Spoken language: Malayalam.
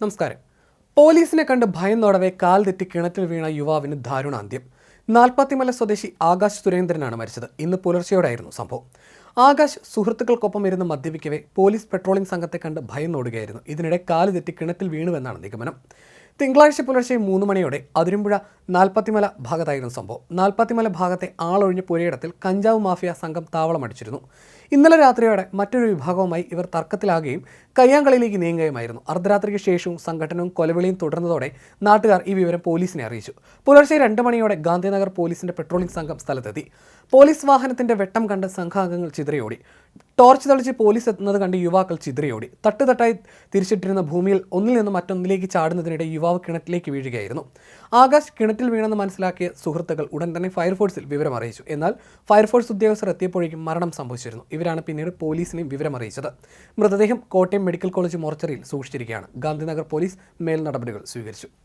നമസ്കാരം. പോലീസിനെ കണ്ട് ഭയന്നോടവെ കാൽ തെറ്റി കിണറ്റിൽ വീണ യുവാവിന് ദാരുണാന്ത്യം. നാൽപ്പത്തിമല സ്വദേശി ആകാശ് സുരേന്ദ്രനാണ് മരിച്ചത്. ഇന്ന് പുലർച്ചെയോടായിരുന്നു സംഭവം. ആകാശ് സുഹൃത്തുക്കൾക്കൊപ്പം ഇരുന്ന് മദ്യപിക്കവേ പോലീസ് പെട്രോളിംഗ് സംഘത്തെ കണ്ട് ഭയന്നോടുകയായിരുന്നു ഇതിനിടെ കാൽ തെറ്റി കിണറ്റിൽ വീണുവെന്നാണ് നിഗമനം. തിങ്കളാഴ്ച പുലർച്ചെ മൂന്ന് മണിയോടെ അതിരമ്പുഴ നാൽപ്പത്തിമല ഭാഗത്തായിരുന്നു സംഭവം. നാൽപ്പത്തിമല ഭാഗത്തെ ആളൊഴിഞ്ഞ പുരയിടത്തിൽ കഞ്ചാവ് മാഫിയ സംഘം താവളമടിച്ചിരുന്നു. ഇന്നലെ രാത്രിയോടെ മറ്റൊരു വിഭാഗവുമായി ഇവർ തർക്കത്തിലാകുകയും കയ്യാങ്കളിയിലേക്ക് നീങ്ങുകയുമായിരുന്നു. അർദ്ധരാത്രിക്ക് ശേഷവും സംഘടനവും കൊലവിളിയും തുടർന്നതോടെ നാട്ടുകാർ ഈ വിവരം പോലീസിനെ അറിയിച്ചു. പുലർച്ചെ രണ്ട് മണിയോടെ ഗാന്ധിനഗർ പോലീസിന്റെ പെട്രോളിംഗ് സംഘം സ്ഥലത്തെത്തി. പോലീസ് വാഹനത്തിന്റെ വെട്ടം കണ്ട് സംഘാംഗങ്ങൾ ചിതറിയോടി. ടോർച്ച് തളിച്ച് പോലീസ് എത്തുന്നത് കണ്ട് യുവാക്കൾ ചിതറിയോടി. തട്ടുതട്ടായി തിരിച്ചിട്ടിരുന്ന ഭൂമിയിൽ ഒന്നിൽ നിന്ന് മറ്റൊന്നിലേക്ക് ചാടുന്നതിനിടെ യുവാവ് കിണറ്റിലേക്ക് വീഴുകയായിരുന്നു. ആകാശ് കിണറ്റിൽ വീണെന്ന് മനസ്സിലാക്കിയ സുഹൃത്തുക്കൾ ഉടൻ തന്നെ ഫയർഫോഴ്സിൽ വിവരം അറിയിച്ചു. എന്നാൽ ഫയർഫോഴ്സ് ഉദ്യോഗസ്ഥർ എത്തിയപ്പോഴേക്കും മരണം സംഭവിച്ചിരുന്നു. ഇവരാണ് പിന്നീട് പോലീസിനെയും വിവരം അറിയിച്ചത്. മൃതദേഹം കോട്ടയം മെഡിക്കൽ കോളേജ് മോർച്ചറിയിൽ സൂക്ഷിച്ചിരിക്കുകയാണ്. ഗാന്ധിനഗർ പോലീസ് മേൽ നടപടികൾ സ്വീകരിച്ചു.